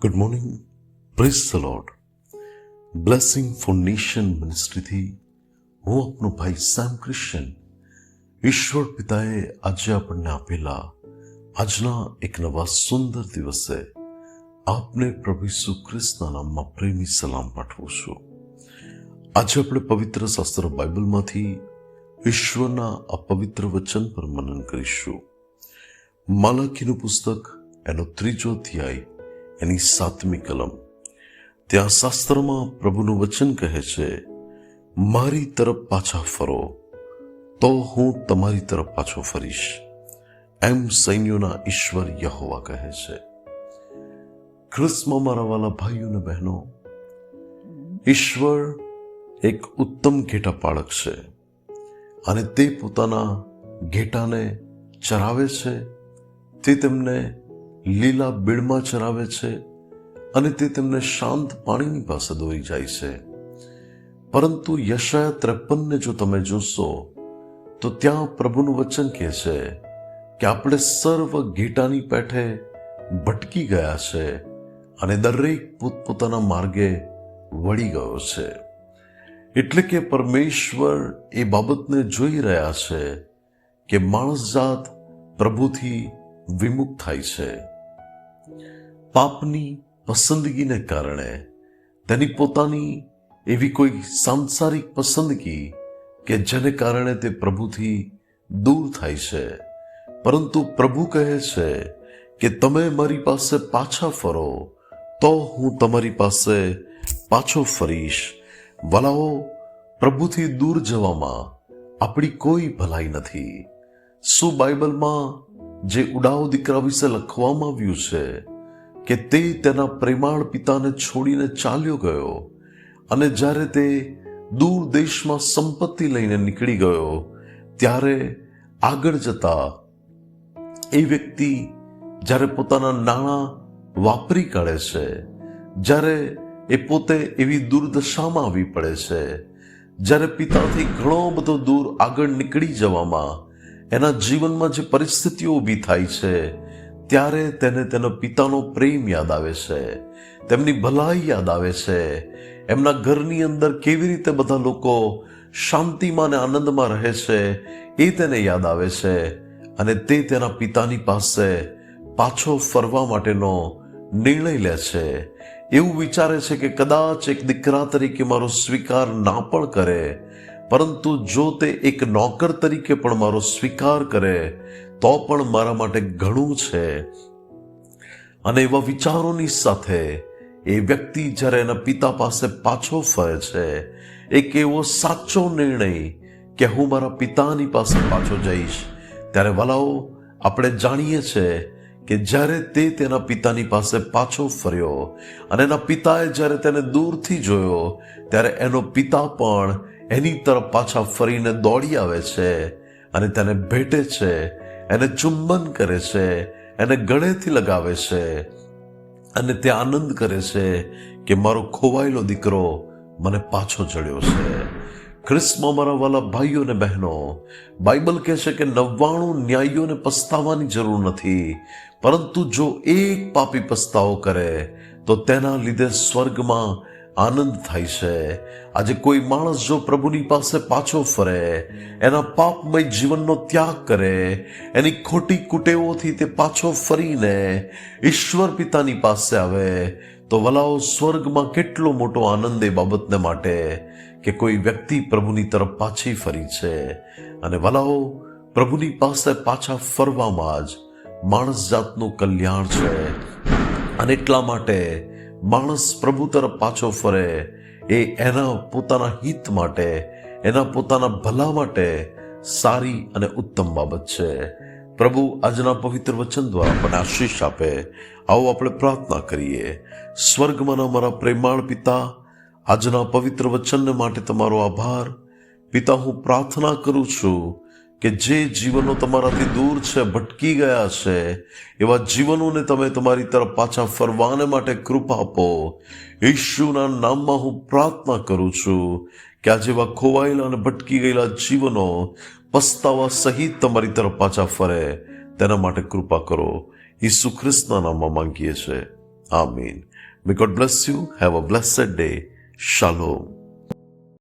Good morning praise the Lord Blessing Foundation મિનિસ્ટ્રીથી હું આપનો ભાઈ સામ ક્રિશ્ચન ઈશ્વર પિતાએ આજે આપણને આપેલા આજના એક નવા સુંદર દિવસે આપને પ્રભુ ઈસુ ખ્રિસ્તના નામમાં પ્રેમી સલામ પાઠવું છું આજે આપણે પવિત્ર શાસ્ત્ર બાઇબલમાંથી ઈશ્વરના આ પવિત્ર વચન પર મનન કરીશું માલાકીનું પુસ્તક એનો ત્રીજો અધ્યાય એની સાતમી કલમ. ત્યાં શાસ્ત્રમાં પ્રભુનું વચન કહે છે, મારી તરફ પાછા ફરો, તો હું તમારી તરફ પાછો ફરીશ. એમ સૈન્યોના ઈશ્વર યહોવા કહે છે. ખ્રિસ્તમાં મારા વાલા ભાઈઓ અને બહેનો, ઈશ્વર એક ઉત્તમ ઘેટા પાળક છે અને તે પોતાના ઘેટાને ચરાવે છે, તે તેમને લીલા બીડમાં ચરાવે છે અને તે તેમને શાંત પાણીની પાસે દોરી જાય છે. પરંતુ યશાયા ત્રેપનને જો તમે જોશો, તો ત્યાં પ્રભુનું વચન કહે છે કે આપણે સર્વ ઘેટાની પેઠે ભટકી ગયા છે અને દરેક પોતપોતાના માર્ગે વળી ગયો છે. એટલે કે પરમેશ્વર એ બાબતને જોઈ રહ્યા છે કે માણસ જાત પ્રભુથી વિમુખ થાય છે. પાપની પસંદગીને કારણે તેની પોતાની એવી કોઈ સાંસારિક પસંદગી કે જેને કારણે તે પ્રભુથી દૂર થાય છે. પરંતુ પ્રભુ કહે છે કે તમે મારી પાસે પાછા ફરો, તો હું તમારી પાસે પાછો ફરીશ. વલાઓ, પ્રભુથી દૂર જવામાં આપણી કોઈ ભલાઈ નથી. શું બાઇબલમાં જે ઉડાવ દીકરા વિશે લખવામાં આવ્યું છે કે તે તેના પ્રેમાળ પિતાને છોડીને ચાલ્યો ગયો અને જ્યારે તે દૂર દેશમાં સંપત્તિ લઈને નીકળી ગયો, ત્યારે આગળ જતા એ વ્યક્તિ જ્યારે પોતાના નાણાં વાપરી કાઢે છે, જ્યારે એ પોતે એવી દુર્દશામાં આવી પડે છે, જ્યારે પિતાથી ઘણો બધો દૂર આગળ નીકળી જવામાં એના જીવનમાં જે પરિસ્થિતિઓ ઊભી થાય છે, ત્યારે તેને તેના પિતાનો પ્રેમ યાદ આવે છે, તેમની ભલાઈ યાદ આવે છે. એમના ઘરની અંદર કેવી રીતે બધા લોકો શાંતિમાં અને આનંદમાં રહે છે, એ તેને યાદ આવે છે અને તે તેના પિતાની પાસે પાછો ફરવા માટેનો નિર્ણય લે છે. એવું વિચારે છે કે કદાચ એક દીકરા તરીકે મારો સ્વીકાર ના પણ કરે પરંતુ જો તે એક નોકર તરીકે પણ મારો સ્વીકાર કરે, તો પણ મારા માટે ઘણું છે. અને એવા વિચારોની સાથે એ વ્યક્તિ જ્યારે એના પિતા પાસે પાછો ફરે છે, એક એવો સાચો નિર્ણય કે હું મારા પિતાની પાસે પાછો જઈશ. ત્યારે વલાઓ, આપણે જાણીએ છીએ કે જ્યારે તે તેના પિતાની પાસે પાછો ફર્યો અને એના પિતાએ જ્યારે તેને દૂરથી જોયો, ત્યારે એનો પિતા પણ એની તરફ પાછા ફરીને દોડી આવે છે અને તેને ભેટે છે, એને ચુંબન કરે છે, એને ગળેથી લગાવે છે અને તે આનંદ કરે છે કે મારો ખોવાયેલો દીકરો મને પાછો ચડ્યો છે. ખ્રિસ્તમાં મારા વાલા ભાઈઓ અને બહેનો, બાઇબલ કહે છે કે નવ્વાણું ન્યાયીઓને પસ્તાવાની જરૂર નથી, પરંતુ જો એક પાપી પસ્તાવો કરે, તો તેના લીધે સ્વર્ગમાં આનંદ થાય છે. આજે કોઈ માણસ જો પ્રભુની પાસે પાછો ફરે, એના પાપમય જીવનનો ત્યાગ કરે, એની ખોટી કુટેવોથી તે પાછો ફરીને ઈશ્વર પિતાની પાસે આવે, તો વલાઓ, સ્વર્ગમાં કેટલો મોટો આનંદ એ બાબતને માટે કે કોઈ વ્યક્તિ પ્રભુની તરફ પાછી ફરી છે. અને વલાઓ, પ્રભુની પાસે પાછા ફરવામાં જ માણસ જાતનું કલ્યાણ છે. અને એટલા માટે માણસ પ્રભુ તરફ પાછો ફરે, એ એના પોતાના હિત માટે, એના પોતાના ભલા માટે સારી અને ઉત્તમ બાબત છે. પ્રભુ આજના પવિત્ર વચન દ્વારા આપણને આશીષ આપે. આવો આપણે પ્રાર્થના કરીએ. સ્વર્ગમાં અમારા પ્રેમાળ પિતા, આજના પવિત્ર વચનને માટે તમારો આભાર. પિતા, હું પ્રાર્થના કરું છું કે જે જીવનો તમારાથી દૂર છે, ભટકી ગયા છે, એવા જીવનોને તમે તમારી તરફ પાછા ફરવાને માટે કૃપા આપો. ઈશુના નામમાં હું પ્રાર્થના કરું છું કે આ જેવા ખોવાયેલા અને ભટકી ગયેલા જીવનો પસ્તાવા સહિત તમારી તરફ પાછા ફરે. તેના માટે કૃપા કરો. ઈસુ ખ્રિસ્તના નામમાં માંગીએ છે આમીન. May God bless you have a blessed day શાલોમ